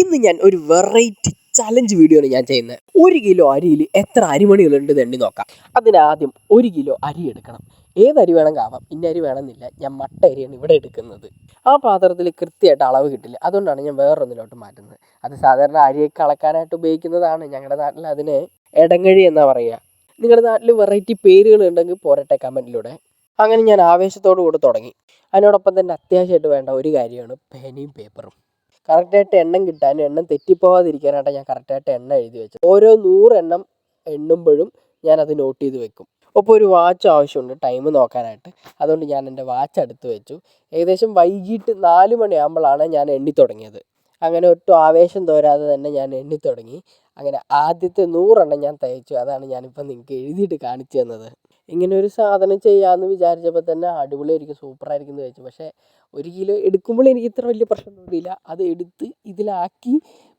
ഇന്ന് ഞാൻ ഒരു വെറൈറ്റി ചലഞ്ച് വീഡിയോ ആണ് ഞാൻ ചെയ്യുന്നത്. ഒരു കിലോ അരിയിൽ എത്ര അരിമണികളുണ്ട് എണ്ണി നോക്കാം. അതിനാദ്യം ഒരു കിലോ അരി എടുക്കണം. ഏത് അരി ആവാം. ഇന്ന അരി വേണമെന്നില്ല. ഞാൻ മട്ട അരിയാണ് ഇവിടെ എടുക്കുന്നത്. ആ പാത്രത്തിൽ കൃത്യമായിട്ട് അളവ് കിട്ടില്ല. അതുകൊണ്ടാണ് ഞാൻ വേറൊന്നിലോട്ട് മാറ്റുന്നത്. അത് സാധാരണ അരിയെ കളക്കാനായിട്ട് ഉപയോഗിക്കുന്നതാണ്. ഞങ്ങളുടെ നാട്ടിൽ അതിന് എടങ്ങഴി എന്നാ പറയുക നിങ്ങളുടെ നാട്ടിൽ വെറൈറ്റി പേരുകൾ ഉണ്ടെങ്കിൽ പോരട്ടെ കമന്റിലൂടെ. അങ്ങനെ ഞാൻ ആവേശത്തോടു കൂടെ തുടങ്ങി. അതിനോടൊപ്പം തന്നെ അത്യാവശ്യമായിട്ട് വേണ്ട ഒരു കാര്യമാണ് പേനയും പേപ്പറും കറക്റ്റായിട്ട് എണ്ണം കിട്ടാനും എണ്ണം തെറ്റിപ്പോവാതിരിക്കാനായിട്ട് ഞാൻ കറക്റ്റായിട്ട് എണ്ണം എഴുതി വെച്ചത്. ഓരോ നൂറെണ്ണം എണ്ണുമ്പോഴും ഞാൻ അത് നോട്ട് ചെയ്ത് വെക്കും. ഒപ്പം ഒരു വാച്ച് ആവശ്യമുണ്ട് ടൈം നോക്കാനായിട്ട്. അതുകൊണ്ട് ഞാൻ എന്റെ വാച്ച് എടുത്ത് വെച്ചു. ഏകദേശം വൈകിട്ട് നാല് മണിയാകുമ്പോഴാണ് ഞാൻ എണ്ണി തുടങ്ങിയത്. അങ്ങനെ ഒട്ടും ആവേശം തോരാതെ തന്നെ ഞാൻ എണ്ണി തുടങ്ങി. അങ്ങനെ ആദ്യത്തെ നൂറെണ്ണം ഞാൻ തയ്ച്ചു. അതാണ് ഞാനിപ്പോൾ നിങ്ങൾക്ക് എഴുതിയിട്ട് കാണിച്ചു തന്നത്. ഇങ്ങനെ ഒരു സാധനം ചെയ്യാമെന്ന് വിചാരിച്ചപ്പോൾ തന്നെ അടിപൊളിയായിരിക്കും സൂപ്പറായിരിക്കും എന്ന് വെച്ചു പക്ഷേ ഒരു കിലോ എടുക്കുമ്പോൾ എനിക്ക് ഇത്ര വലിയ പ്രശ്നം തോന്നിയില്ല. അത് എടുത്ത് ഇതിലാക്കി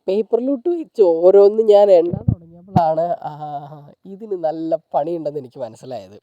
പേപ്പറിലോട്ട് വെച്ച് ഓരോന്ന് ഞാൻ എണ്ണ തുടങ്ങിയപ്പോഴാണ് ഇതിന് നല്ല പണിയുണ്ടെന്ന് എനിക്ക് മനസ്സിലായത്.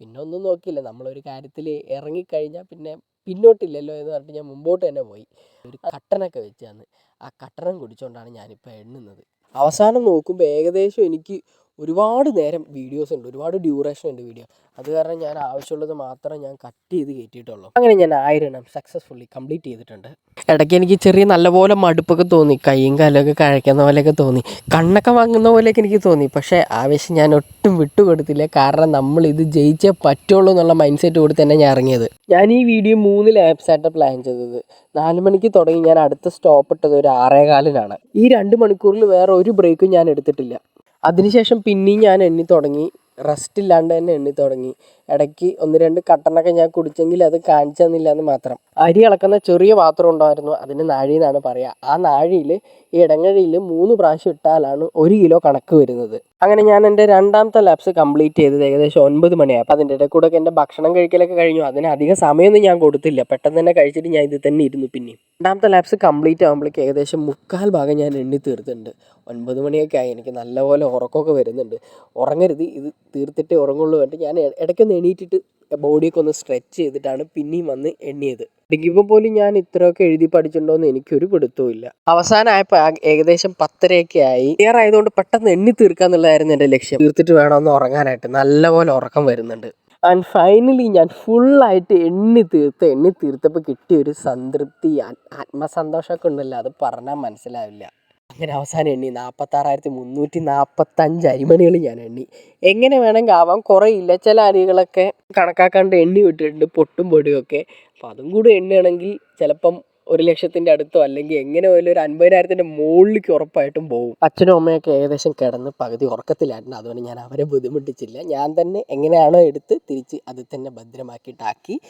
പിന്നെ ഒന്നും നോക്കിയില്ല. നമ്മളൊരു കാര്യത്തിൽ ഇറങ്ങിക്കഴിഞ്ഞാൽ പിന്നെ പിന്നോട്ടില്ലല്ലോ എന്ന് പറഞ്ഞിട്ട് ഞാൻ മുമ്പോട്ട് തന്നെ പോയി. ഒരു കട്ടനൊക്കെ വെച്ചാന്ന് ആ കട്ടനം കുടിച്ചുകൊണ്ടാണ് ഞാനിപ്പോൾ എണ്ണുന്നത്. അവസാനം നോക്കുമ്പോൾ ഏകദേശം എനിക്ക് ഒരുപാട് നേരം വീഡിയോസ് ഉണ്ട് ഒരുപാട് ഡ്യൂറേഷൻ ഉണ്ട് വീഡിയോ അത് കാരണം ഞാൻ ആവശ്യമുള്ളത് മാത്രം ഞാൻ കട്ട് ചെയ്ത് കയറ്റിയിട്ടുള്ളൂ അങ്ങനെ ഞാൻ ആയിരം എണ്ണം സക്സസ്ഫുള്ളി കംപ്ലീറ്റ് ചെയ്തിട്ടുണ്ട്. ഇടയ്ക്ക് എനിക്ക് ചെറിയ നല്ലപോലെ മടുപ്പൊക്കെ തോന്നി കൈയും കാലൊക്കെ കഴിക്കുന്ന പോലെയൊക്കെ തോന്നി കണ്ണൊക്കെ വാങ്ങുന്ന പോലെയൊക്കെ എനിക്ക് തോന്നി. പക്ഷേ ആവശ്യം ഞാൻ ഒട്ടും വിട്ടുകൊടുത്തില്ല. കാരണം നമ്മൾ ഇത് ജയിച്ചേ പറ്റുള്ളൂ എന്നുള്ള മൈൻഡ് സെറ്റ് കൂടി തന്നെ ഞാൻ ഇറങ്ങിയത്. ഞാൻ ഈ വീഡിയോ മൂന്ന് ലാബ്സായിട്ട് പ്ലാൻ ചെയ്തത്. നാല് മണിക്ക് തുടങ്ങി ഞാൻ അടുത്ത സ്റ്റോപ്പ് ഇട്ടത് ഒരു ആറേകാലിനാണ്. ഈ രണ്ട് മണിക്കൂറിൽ വേറെ ഒരു ബ്രേക്കും ഞാൻ എടുത്തിട്ടില്ല. അതിനുശേഷം പിന്നെയും ഞാൻ എണ്ണി തുടങ്ങി. റെസ്റ്റ് ഇല്ലാണ്ട് തന്നെ എണ്ണി തുടങ്ങി. ഇടയ്ക്ക് ഒന്ന് രണ്ട് കട്ടനൊക്കെ ഞാൻ കുടിച്ചെങ്കിൽ അത് കാണിച്ചു തന്നില്ല എന്ന് മാത്രം. അരി ഇളക്കുന്ന ചെറിയ പാത്രം ഉണ്ടായിരുന്നു. അതിന് നാഴി എന്നാണ് പറയുക ആ നാഴിയിൽ ഈ ഇടങ്ങഴിയിൽ മൂന്ന് പ്രാവശ്യം ഇട്ടാലാണ് ഒരു കിലോ കണക്ക് വരുന്നത്. അങ്ങനെ ഞാൻ എന്റെ രണ്ടാമത്തെ ലാബ്സ് കംപ്ലീറ്റ് ചെയ്തത് ഏകദേശം ഒൻപത് മണിയായി. അപ്പോൾ അതിന്റെ ഇടയിൽ കൂടെ എന്റെ ഭക്ഷണം കഴിക്കലൊക്കെ കഴിഞ്ഞു. അതിന് അധികം സമയമൊന്നും ഞാൻ കൊടുത്തില്ല. പെട്ടെന്ന് തന്നെ കഴിച്ചിട്ട് ഞാൻ ഇത് തന്നെ ഇരുന്നു പിന്നെയും. രണ്ടാമത്തെ ലാബ്സ് കംപ്ലീറ്റ് ആകുമ്പോഴേക്ക് ഏകദേശം മുക്കാൽ ഭാഗം ഞാൻ എണ്ണി തീർത്തിട്ടുണ്ട്. ഒൻപത് മണിയൊക്കെ ആയി. എനിക്ക് നല്ലപോലെ ഉറക്കമൊക്കെ വരുന്നുണ്ട്. ഉറങ്ങരുത്. ഇത് തീർത്തിട്ടേ ഉറങ്ങുള്ളൂ പറഞ്ഞിട്ട് ഞാൻ ഇടയ്ക്കൊന്ന് എണീറ്റിട്ട് ബോഡിയൊക്കെ ഒന്ന് സ്ട്രെച്ച് ചെയ്തിട്ടാണ് പിന്നെയും വന്ന് എണ്ണിയത്. ഡിഗ്രിപ്പം പോലും ഞാൻ ഇത്രയൊക്കെ എഴുതി പഠിച്ചിട്ടുണ്ടോ എന്ന് എനിക്കൊരു പിടുത്തവും അവസാനമായപ്പോൾ ഏകദേശം പത്തരയൊക്കെ ആയി. ക്ലിയർ ആയതുകൊണ്ട് പെട്ടെന്ന് എണ്ണി തീർക്കാന്നുള്ളതായിരുന്നു എന്റെ ലക്ഷ്യം. തീർത്തിട്ട് വേണമെന്ന് ഉറങ്ങാനായിട്ട് നല്ലപോലെ ഉറക്കം വരുന്നുണ്ട്. ആൻഡ് ഫൈനലി ഞാൻ ഫുള്ളായിട്ട് എണ്ണി തീർത്ത് എണ്ണി തീർത്തപ്പോൾ കിട്ടിയ ഒരു സംതൃപ്തി ആത്മസന്തോഷമൊക്കെ ഉണ്ടല്ലോ അത് പറഞ്ഞാൽ മനസ്സിലാവില്ല. അങ്ങനെ അവസാനം എണ്ണി. നാൽപ്പത്താറായിരത്തി മുന്നൂറ്റി നാൽപ്പത്തഞ്ച് അരിമണികൾ ഞാൻ എണ്ണി. എങ്ങനെ വേണമെങ്കിൽ ആവാം ഇല്ല ചില അരികളൊക്കെ കണക്കാക്കാണ്ട് എണ്ണി വിട്ടിട്ടുണ്ട്. പൊട്ടും പൊടിയൊക്കെ. അപ്പം അതും കൂടി എണ്ണുകയാണെങ്കിൽ ചിലപ്പം ഒരു ലക്ഷത്തിന്റെ അടുത്തോ അല്ലെങ്കിൽ എങ്ങനെ പോലും ഒരു അൻപതിനായിരത്തിന്റെ മുകളിലേക്ക് ഉറപ്പായിട്ടും പോകും അച്ഛനും അമ്മയൊക്കെ ഏകദേശം കിടന്ന് പകുതി ഉറക്കത്തിലായിരുന്നു. അതുകൊണ്ട് ഞാൻ അവരെ ബുദ്ധിമുട്ടിച്ചില്ല. ഞാൻ തന്നെ എങ്ങനെയാണോ എടുത്ത് തിരിച്ച് അത് തന്നെ ഭദ്രമാക്കിയിട്ടാക്കി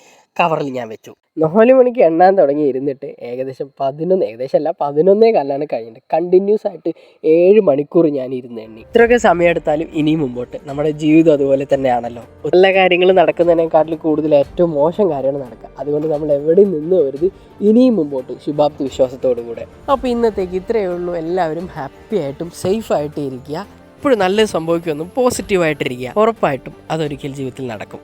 കവറിൽ ഞാൻ വെച്ചു. നാല് മണിക്ക് എണ്ണാൻ തുടങ്ങി ഇരുന്നിട്ട് ഏകദേശം പതിനൊന്ന് ഏകദേശം അല്ല പതിനൊന്നേ കാലാണ് കഴിഞ്ഞിട്ട് കണ്ടിന്യൂസ് ആയിട്ട് ഏഴ് മണിക്കൂർ ഞാൻ ഇരുന്ന് എണ്ണി. ഇത്രയൊക്കെ സമയം എടുത്താലും ഇനിയും മുമ്പോട്ട്. നമ്മുടെ ജീവിതം അതുപോലെ തന്നെയാണല്ലോ. നല്ല കാര്യങ്ങൾ നടക്കുന്നതിനേക്കാട്ടിൽ കൂടുതൽ ഏറ്റവും മോശം കാര്യമാണ് നടക്കുക. അതുകൊണ്ട് നമ്മൾ എവിടെയും നിന്ന് വരുത് ഇനിയും മുമ്പോട്ട് ശുഭാപ്തി വിശ്വാസത്തോടു കൂടെ. അപ്പോൾ ഇന്നത്തേക്ക് ഇത്രയേ ഉള്ളൂ. എല്ലാവരും ഹാപ്പി ആയിട്ടും സേഫ് ആയിട്ട് ഇരിക്കുക ഇപ്പോഴും നല്ലത് സംഭവിക്കുമെന്നും പോസിറ്റീവായിട്ടിരിക്കുക ഉറപ്പായിട്ടും അതൊരിക്കൽ ജീവിതത്തിൽ നടക്കും.